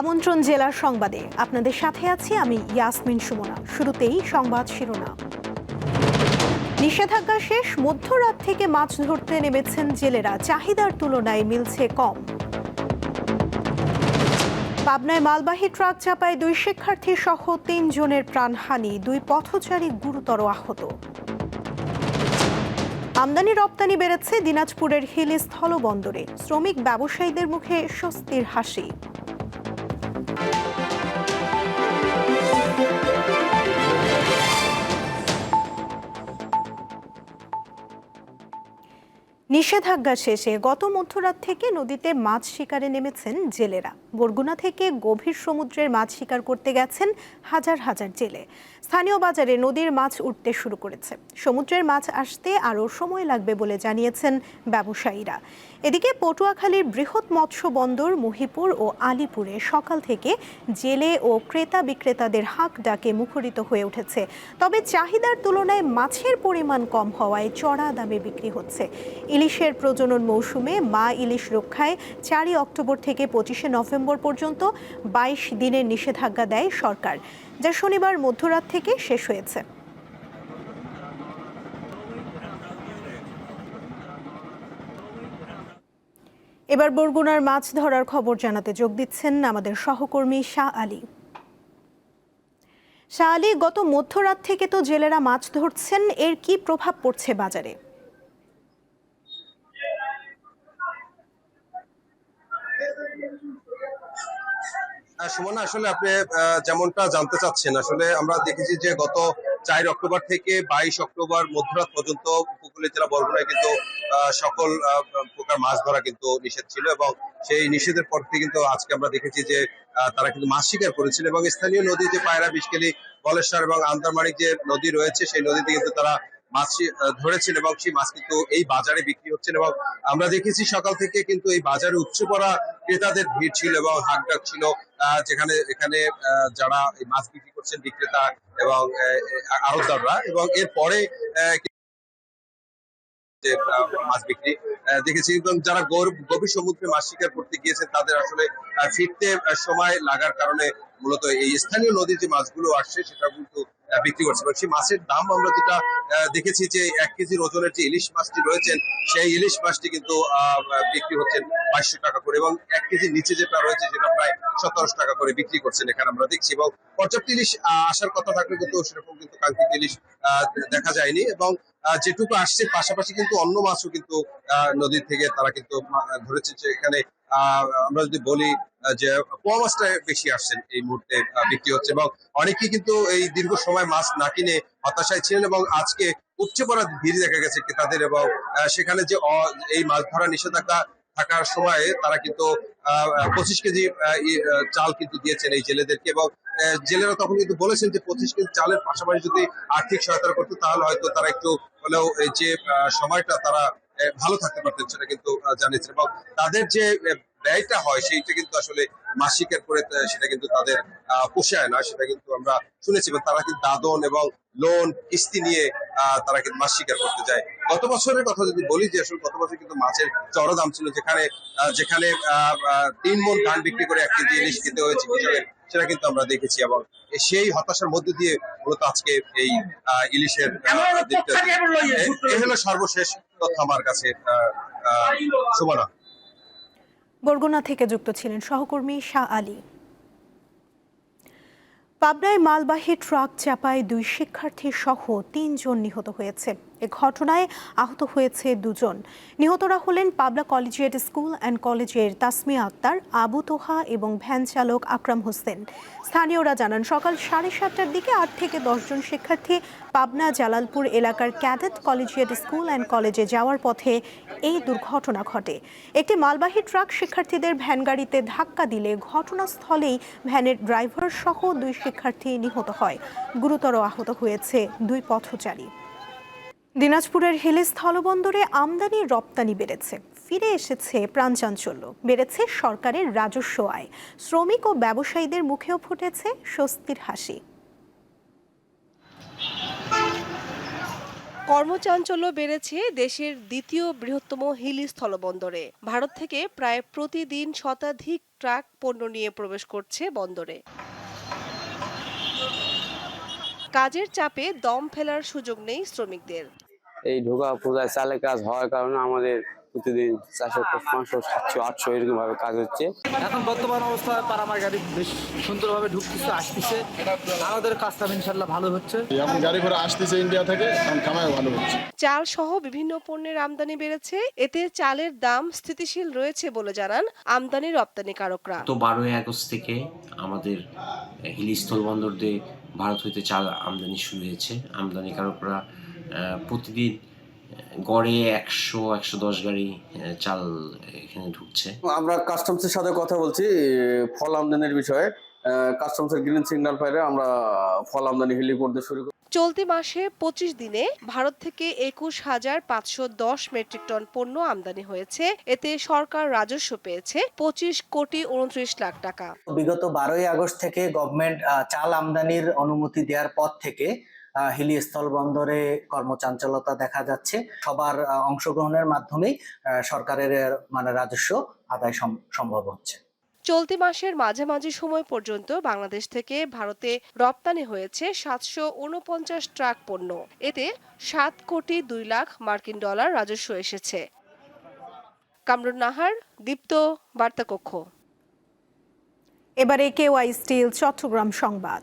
আমন্ত্রণ জেলার সংবাদে। আপনাদের সাথে আছি আমি ইয়াসমিন সুমনা। শুরুতেই সংবাদ শিরোনাম। নিষেধাজ্ঞা শেষ, মধ্যরাত থেকে মাছ ধরতে নেমেছেন জেলেরা। চাহিদার তুলনায় মিলছে কম। পাবনায় মালবাহী ট্রাক চাপায় দুই শিক্ষার্থী সহ তিনজনের প্রাণহানি, দুই পথচারী গুরুতর আহত। আমদানি রপ্তানি বেড়েছে দিনাজপুরের হিলি স্থলবন্দরে। শ্রমিক ব্যবসায়ীদের মুখে স্বস্তির হাসি। নিষেধাজ্ঞা শেষে গত মধ্যরাত থেকে নদীতে মাছ শিকারে নেমেছেন জেলেরা। বরগুনা থেকে গভীর সমুদ্রের মাছ শিকার করতে গেছেন হাজার হাজার জেলে। স্থানীয় বাজারে নদীর মাছ উঠতে শুরু করেছে। সমুদ্রের মাছ আসতে আরও সময় লাগবে বলে জানিয়েছেন ব্যবসায়ীরা। এদিকে পটুয়াখালীর বৃহৎ মৎস্য বন্দর মহিপুর ও আলিপুরে সকাল থেকে জেলে ও ক্রেতা বিক্রেতাদের হাঁক ডাকে মুখরিত হয়ে উঠেছে। তবে চাহিদার তুলনায় মাছের পরিমাণ কম হওয়ায় চড়া দামে বিক্রি হচ্ছে। ইলিশের প্রজনন মৌসুমে মা ইলিশ রক্ষায় চারই অক্টোবর থেকে পঁচিশে নভেম্বর পর্যন্ত বাইশ দিনের নিষেধাজ্ঞা দেয় সরকার, যা শনিবার মধ্যরাত থেকে শেষ হয়েছে। এবার বরগুনার মাছ ধরার খবর জানাতে যোগ দিচ্ছেন আমাদের সহকর্মী শাহ আলী। শাহ আলী, গত মধ্যরাত থেকে তো জেলেরা মাছ ধরছেন, এর কি প্রভাব পড়ছে বাজারে? সুমনা, আসলে আপনি যেমনটা জানতে চাচ্ছেন, আসলে আমরা দেখেছি যে গত চার অক্টোবর থেকে বাইশ অক্টোবর মধ্যরাত পর্যন্ত উপকূলীয় জেলা বরগুনায় কিন্তু সকল প্রকার মাছ ধরা কিন্তু নিষেধ ছিল এবং সেই নিষেধের পর থেকে কিন্তু আজকে আমরা দেখেছি যে তারা কিন্তু মাছ শিকার করেছিল এবং স্থানীয় নদী যে পায়রা বিশকেলি বলেশ্বর এবং আন্দারমানিক যে নদী রয়েছে সেই নদীতে কিন্তু তারা মাছ ধরেছেন এবং সেই মাছ কিন্তু এই বাজারে বিক্রি হচ্ছেন এবং আমরা দেখেছি সকাল থেকে কিন্তু এই বাজারে উপচে পড়া ক্রেতাদের ভিড় ছিল এবং হাক ডাক ছিল যেখানে এখানে যারা এই মাছ বিক্রি করছেন বিক্রেতা এবং আহ, আড়তদাররা এবং এরপরে যে মাছ বিক্রি। দেখেছি এবং যারা গভীর সমুদ্রে মাছ শিকার করতে গিয়েছেন তাদের আসলে ফিরতে সময় লাগার কারণে মূলত এই স্থানীয় নদীর যে মাছগুলো আসছে সেটা কিন্তু বিক্রি করছে। এবং সেই মাছের দাম আমরা যেটা দেখেছি যে, এক কেজির ওজনের যে ইলিশ মাছটি রয়েছেন সেই ইলিশ মাছটি কিন্তু বিক্রি হচ্ছেন বাইশশো টাকা করে এবং এক কেজির নিচে যেটা রয়েছে, সেটা প্রায় সতেরোশো টাকা করে বিক্রি করছেন এখানে আমরা দেখছি। এবং পর্যাপ্ত ইলিশ আসার কথা থাকলে কিন্তু সেরকম কিন্তু কাঙ্ক্ষিত ইলিশ দেখা যায়নি। এবং যেটুকু আসছে, পাশাপাশি কিন্তু অন্য মাছও কিন্তু নদী থেকে তারা কিন্তু ধরেছে যে এখানে আমরা যদি বলি যে পোয়া মাছটা বেশি আসছেন এই মুহূর্তে বিক্রি হচ্ছে এবং অনেকেই কিন্তু এই দীর্ঘ সময় মাছ না কিনে হতাশায় ছিলেন এবং আজকে উচ্চ পড়া ভিড় দেখা গেছে ক্রেতাদের এবং সেখানে যে এই মাছ ধরা নিষেধাজ্ঞা থাকার সময়ে তারা কিন্তু পঁচিশ কেজি চাল কিন্তু দিয়েছেন এই জেলেদেরকে এবং জেলেরা তখন কিন্তু বলেছেন যে পঁচিশ কেজি চালের পাশাপাশি যদি আর্থিক সহায়তা করতো, তাহলে হয়তো তারা একটু হলেও এই যে সময়টা তারা ভালো থাকতে পারতেন সেটা কিন্তু জানিয়েছেন এবং তাদের যে ব্যয়টা হয় সেইটা কিন্তু আসলে মাসিকের করে সেটা কিন্তু তাদের পোষায় না, সেটা কিন্তু আমরা শুনেছি তারা কিন্তু দাদন এবং লোন, কিস্তি নিয়ে তারা কিন্তু মাছ শিকার করতে যায়। গত বছরের কথা যদি বলি যে আসলে গত বছর কিন্তু মাছের চড়া দাম ছিল যেখানে যেখানে তিন মন ধান বিক্রি করে এক কেজি ইলিশ খেতে হয়েছে। কৃষকের সেটা কিন্তু আমরা দেখেছি এবং সেই হতাশার মধ্যে দিয়ে মূলত আজকে এই ইলিশের হলো সর্বশেষ তথ্য আমার কাছে আহ, বরগুনা থেকে যুক্ত ছিলেন সহকর্মী শাহ আলী। পাবনায় মালবাহী ট্রাক চাপায় দুই শিক্ষার্থী সহ তিনজন নিহত হয়েছে। এ ঘটনায় আহত হয়েছে দুজন। নিহতরা হলেন পাবনা কলেজিয়েট স্কুল অ্যান্ড কলেজের তাসমিয়া আক্তার, আবু তোহা এবং ভ্যান চালক আকরাম হোসেন। স্থানীয়রা জানান, সকাল সাড়ে সাতটার দিকে আট থেকে দশজন শিক্ষার্থী পাবনা জালালপুর এলাকার ক্যাডেট কলেজিয়েট স্কুল অ্যান্ড কলেজে যাওয়ার পথে এই দুর্ঘটনা ঘটে। একটি মালবাহী ট্রাক শিক্ষার্থীদের ভ্যান গাড়িতে ধাক্কা দিলে ঘটনাস্থলেই ভ্যানের ড্রাইভার সহ দুই শিক্ষার্থী নিহত হয়। গুরুতর আহত হয়েছে দুই পথচারী। দিনাজপুরের হিলি স্থলবন্দরে আমদানি রপ্তানি বেড়েছে। ফিরে এসেছে প্রাণচাঞ্চল্য বেড়েছে সরকারের রাজস্ব আয়। শ্রমিক ও ব্যবসায়ীদের মুখেও ফুটেছে স্বস্তির হাসি। কর্মচাঞ্চল্য বেড়েছে দেশের দ্বিতীয় বৃহত্তম হিলি স্থলবন্দরে। ভারত থেকে প্রায় প্রতিদিন শতাধিক ট্রাক পণ্য নিয়ে প্রবেশ করছে বন্দরে। কাজের চাপে দম ফেলার সুযোগ নেই শ্রমিকদের। এই ঢোকা পূজায় চালের কাজ হওয়ার কারণে আমাদের প্রতিদিন চারশো পাঁচশো সাতশো আটশো এরকম ভাবে কাজ হচ্ছে। এখন বর্তমান অবস্থায় পারামার গাড়ি বেশ সুন্দরভাবে ঢুকতেছে আসতেছে। আমাদের কাজটা ইনশাল্লাহ ভালো হচ্ছে। এখন গাড়ি ঘোড়া আসতেছে ইন্ডিয়া থেকে ভালো হচ্ছে। চাল সহ বিভিন্ন পণ্যের আমদানি বেড়েছে। এতে চালের দাম স্থিতিশীল রয়েছে বলে জানান আমদানি রপ্তানিকারকরা তো বারোই আগস্ট থেকে আমাদের হিলি স্থলবন্দর দিয়ে ভারত হইতে চাল আমদানি শুরু হয়েছে। আমদানিকারকরা প্রতিদিন গড়ে একশো একশো দশ গাড়ি চাল এখানে ঢুকছে। আমরা কাস্টমসের সাথে কথা বলছি ফল আমদানির বিষয়ে। কাস্টমসের গ্রিন সিগন্যাল পাইলে আমরা ফল আমদানি হিলি করতে শুরু করি চলতি মাসে পঁচিশ দিনে ভারত থেকে একুশ হাজার পাঁচশো দশ মেট্রিক টন পণ্য আমদানি হয়েছে। এতে সরকার রাজস্ব পেয়েছে পঁচিশ কোটি উনত্রিশ লাখ টাকা। বিগত বারোই আগস্ট থেকে গভর্নমেন্ট চাল আমদানির অনুমতি দেওয়ার পর থেকে হিলি স্থল বন্দরে কর্মচাঞ্চলতা দেখা যাচ্ছে। সবার অংশগ্রহণের মাধ্যমেই আহ, সরকারের মানে রাজস্ব আদায় সম্ভব হচ্ছে। চলতি মাসের মাঝামাঝি সময় পর্যন্ত বাংলাদেশ থেকে ভারতে রপ্তানি হয়েছে সাতশো উনপঞ্চাশ ট্রাক পণ্য। এতে সাত কোটি দুই লাখ মার্কিন ডলার রাজস্ব এসেছে। কামরুন নাহার দীপ্ত বার্তাকক্ষ। এবারে কেওয়াই স্টিল চট্টগ্রাম সংবাদ।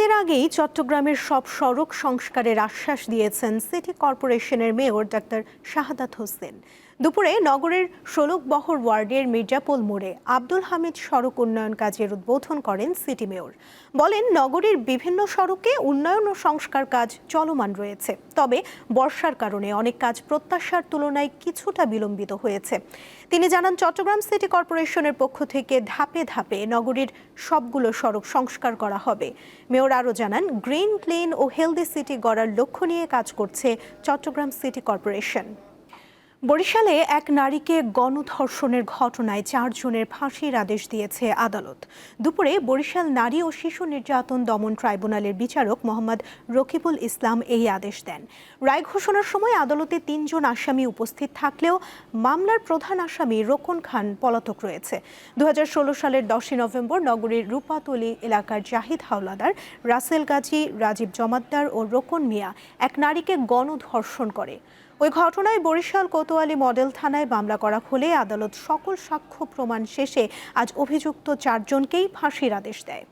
শীতের আগেই চট্টগ্রামের সব সড়ক সংস্কারের আশ্বাস দিয়েছেন সিটি কর্পোরেশনের মেয়র ডাক্তার শাহাদাত হোসেন। দুপুরে নগরের ষোলকবহর ওয়ার্ডের মির্জাপুল মোড়ে আব্দুল হামিদ সড়ক উন্নয়ন কাজের উদ্বোধন করেন সিটি মেয়র। বলেন, নগরীর বিভিন্ন সড়কে উন্নয়ন ও সংস্কার কাজ চলমান রয়েছে। তবে বর্ষার কারণে অনেক কাজ প্রত্যাশার তুলনায় কিছুটা বিলম্বিত হয়েছে। তিনি জানান, চট্টগ্রাম সিটি কর্পোরেশনের পক্ষ থেকে ধাপে ধাপে নগরীর সবগুলো সড়ক সংস্কার করা হবে। মেয়র আরও জানান, গ্রিন, ক্লিন ও হেলদি সিটি গড়ার লক্ষ্য নিয়ে কাজ করছে চট্টগ্রাম সিটি কর্পোরেশন। বরিশালে এক নারীকে গণধর্ষণের ঘটনায় চারজনের ফাঁসির আদেশ দিয়েছে আদালত। দুপুরে বরিশাল নারী ও শিশু নির্যাতন দমন ট্রাইব্যুনালের বিচারক মোহাম্মদ রকিবুল ইসলাম এই আদেশ দেন। রায় ঘোষণার সময় আদালতে তিনজন আসামি উপস্থিত থাকলেও মামলার প্রধান আসামি রোকন খান পলাতক রয়েছে। দু হাজার ষোলো সালের দশই নভেম্বর নগরীর রূপাতলি এলাকার জাহিদ হাওলাদার, রাসেল গাজী, রাজীব জমাদ্দার ও রোকন মিয়া এক নারীকে গণধর্ষণ করে। ওই ঘটনায় বরিশাল কোতোয়ালি মডেল থানায় মামলা করা হলে আদালত সকল সাক্ষ্য প্রমাণ শেষে আজ অভিযুক্ত চারজনকেই ফাঁসির আদেশ দেয়।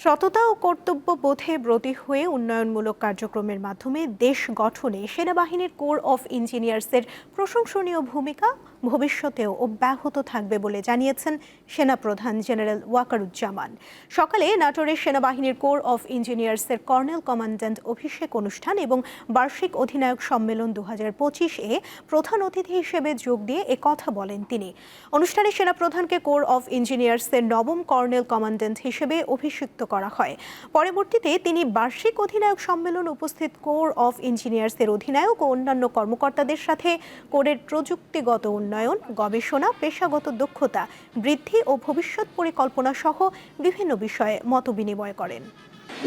সততা ও কর্তব্য বোধে ব্রতী হয়ে উন্নয়নমূলক কার্যক্রমের মাধ্যমে দেশ গঠনে সেনাবাহিনীর কোর অফ ইঞ্জিনিয়ার্সের প্রশংসনীয় ভূমিকা ভবিষ্যতেও অব্যাহত থাকবে বলে জানিয়েছেন সেনাপ্রধান জেনারেল ওয়াকারুজ্জামান। সকালে নাটোরের সেনাবাহিনীর কোর অফ ইঞ্জিনিয়ার্সের কর্নেল কমান্ড্যান্ট অভিষেক অনুষ্ঠান এবং বার্ষিক অধিনায়ক সম্মেলন দু হাজার পঁচিশ এ প্রধান অতিথি হিসেবে যোগ দিয়ে একথা বলেন তিনি। অনুষ্ঠানে সেনাপ্রধানকে কোর অফ ইঞ্জিনিয়ার্সের নবম কর্নেল কমান্ড্যান্ট হিসেবে অভিষিক্ত করা হয়। পরবর্তীতে তিনি বার্ষিক অধিনায়ক সম্মেলন উপস্থিত কোর অফ ইঞ্জিনিয়ার্সের অধিনায়ক ও অন্যান্য কর্মকর্তাদের সাথে। কোরের প্রযুক্তিগত উন্নয়ন, গবেষণা, পেশাগত দক্ষতা, বৃদ্ধি ও ভবিষ্যৎ পরিকল্পনা সহ বিভিন্ন বিষয়ে মতবিনিময় করেন।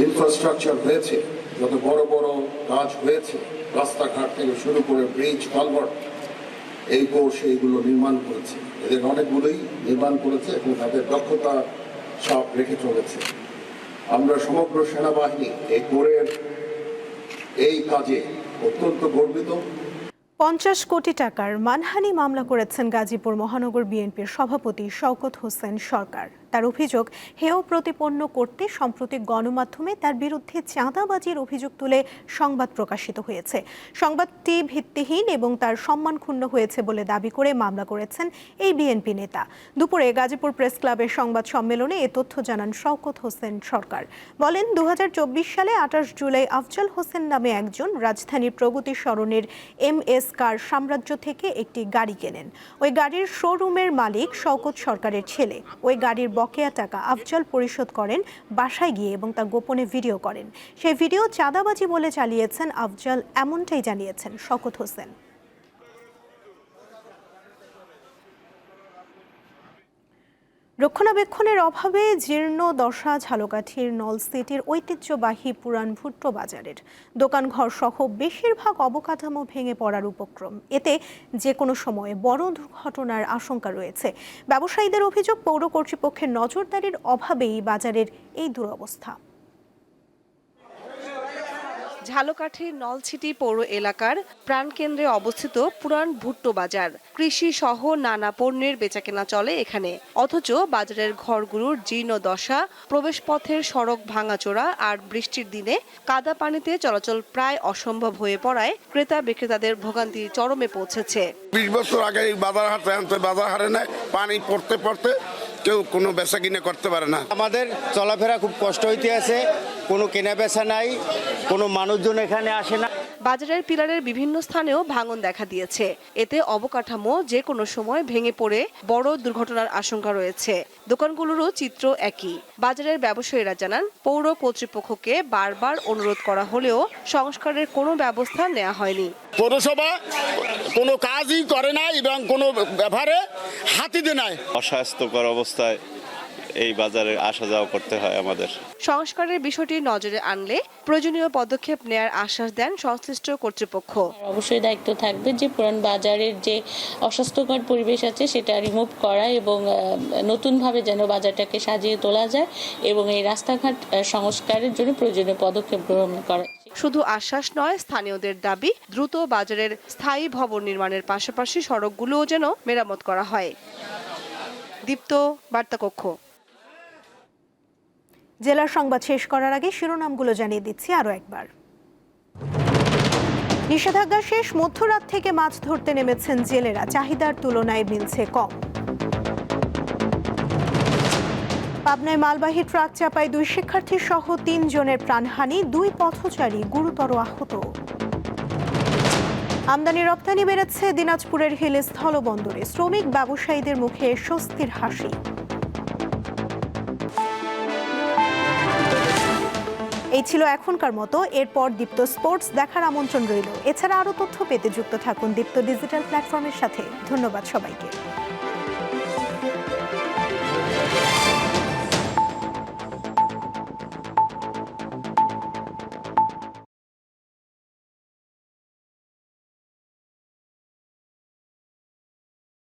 ইনফ্রাস্ট্রাকচার হয়েছে, যত বড় বড় কাজ হয়েছে, রাস্তাঘাট থেকে শুরু করে ব্রিজ, কালভার্ট, এই কোর্স এইগুলো নির্মাণ করেছে। এদের অনেকগুলোই নির্মাণ করেছে এবং তাদের দক্ষতা সব রেখে চলেছে। আমরা সমগ্র সেনাবাহিনী এই কোরের এই কাজে অত্যন্ত গর্বিত। পঞ্চাশ কোটি টাকার মানহানি মামলা করেছেন গাজীপুর মহানগর বিএনপির সভাপতি শওকত হোসেন সরকার। তার অভিযোগ হেয় প্রতিপন্ন করতে সম্প্রতি গণমাধ্যমে তার বিরুদ্ধে চাঁদাবাজির অভিযোগ তুলে সংবাদ প্রকাশিত হয়েছে। সংবাদটি ভিত্তিহীন এবং তার সম্মান ক্ষুণ্ণ হয়েছে বলে দাবি করে মামলা করেছেন এই বিএনপি নেতা। দুপুরে গাজীপুর প্রেস ক্লাবের সংবাদ সম্মেলনে এ তথ্য জানান শওকত হোসেন সরকার। বলেন দু হাজার চব্বিশ সালে আঠাশ জুলাই আফজাল হোসেন নামে একজন রাজধানীর প্রগতি সরণের এম এস কার সাম্রাজ্য থেকে একটি গাড়ি কেনেন। ওই গাড়ির শোরুমের মালিক শওকত সরকারের ছেলে। ওই গাড়ির বকেয়া টাকা আফজল পরিশোধ করেন, বাসায় গিয়ে এবং তা গোপনে ভিডিও করেন। সেই ভিডিও চাঁদাবাজি বলে চালিয়েছেন আফজল, এমনটাই জানিয়েছেন শকত হোসেন। রক্ষণাবেক্ষণের অভাবে জীর্ণ দশা ঝালকাঠির নল সিটির ঐতিহ্যবাহী পুরাণ ভুট্টো বাজারের দোকানঘর সহ বেশিরভাগ অবকাঠামো ভেঙে পড়ার উপক্রম। এতে যে কোনো সময়ে বড় দুর্ঘটনার আশঙ্কা রয়েছে। ব্যবসায়ীদের অভিযোগ, পৌর কর্তৃপক্ষের নজরদারির অভাবেই বাজারের এই দুরবস্থা। ঝালকাঠির নলছিটি পৌর এলাকার প্রাণকেন্দ্রে অবস্থিত পুরান ভুট্টো বাজার। কৃষি সহ নানা পণ্যের বেচাকেনা চলে এখানে। অথচ বাজারের ঘরগুলোর জীর্ণ দশা, প্রবেশপথের সড়ক ভাঙাচোরা আর বৃষ্টির দিনে কাদা পানিতে চলাচল প্রায় অসম্ভব হয়ে পড়ায় ক্রেতা বিক্রেতাদের ভোগান্তি চরমে পৌঁছেছে। বিশ বছর আগে বাজার হাটে আনতে বাজার হারে নেয় পানি পড়তে পড়তে কেউ কোনো বেচা কিনে করতে পারে না। আমাদের চলাফেরা খুব কষ্ট হইতে আছে, কোনো কেনা বেচা নাই, কোনো মানুষজন এখানে আসে না। বাজারের পিলারের বিভিন্ন স্থানেও ভাঙন দেখা দিয়েছে। এতে অবকাঠামো যে কোনো সময় ভেঙে পড়ে বড় দুর্ঘটনার আশঙ্কা রয়েছে। দোকানগুলোরও চিত্র একই। বাজারের ব্যবসায়ীরা জানান পৌর কর্তৃপক্ষকে বারবার অনুরোধ করা হলেও সংস্কারের কোনো ব্যবস্থা নেওয়া হয়নি। পৌরসভা কোনো কাজই করে না এবং কোনো ব্যাপারে হাতিতে নাই। অস্বাস্থ্যকর অবস্থায় এই বাজারে আসা যাওয়া করতে হয় আমাদের। সংস্কারের বিষয়টি নজরে আনলে প্রয়োজনীয় পদক্ষেপ নেয়ার আশ্বাস দেন সংশ্লিষ্ট কর্তৃপক্ষ। অবশ্যই দায়িত্ব থাকবে যে পুরান বাজারের যে অস্বাস্থ্যকর পরিবেশ আছে সেটা রিমুভ করা এবং নতুনভাবে যেন বাজারটাকে সাজিয়ে তোলা যায় এবং এই রাস্তাঘাট সংস্কারের জন্য প্রয়োজনীয় পদক্ষেপ গ্রহণ করা। শুধু আশ্বাস নয় স্থানীয়দের দাবি দ্রুত বাজারের স্থায়ী ভবন নির্মাণের পাশাপাশি সড়কগুলোও যেন মেরামত করা হয়। দীপ্ত বার্তাকক্ষ। জেলার সংবাদ শেষ করার আগে শিরোনামগুলো জানিয়ে দিচ্ছি আরও একবার। নিষেধাজ্ঞা শেষ, মধ্যরাত থেকে মাছ ধরতে নেমেছেন জেলেরা। চাহিদার তুলনায় মিলছে কম। পাবনায় মালবাহী ট্রাক চাপায় দুই শিক্ষার্থী সহ তিন জনের প্রাণহানি, দুই পথচারী গুরুতর আহত। আমদানি রপ্তানি বেড়েছে, দিনাজপুরের হিল স্থলবন্দরে। শ্রমিক ব্যবসায়ীদের মুখে স্বস্তির হাসি। এই ছিল এখনকার মতো। এরপর দীপ্ত স্পোর্টস দেখার আমন্ত্রণ রইল। এছাড়া আরও তথ্য পেতে যুক্ত থাকুন দীপ্ত ডিজিটাল প্ল্যাটফর্মের সাথে। ধন্যবাদ সবাইকে।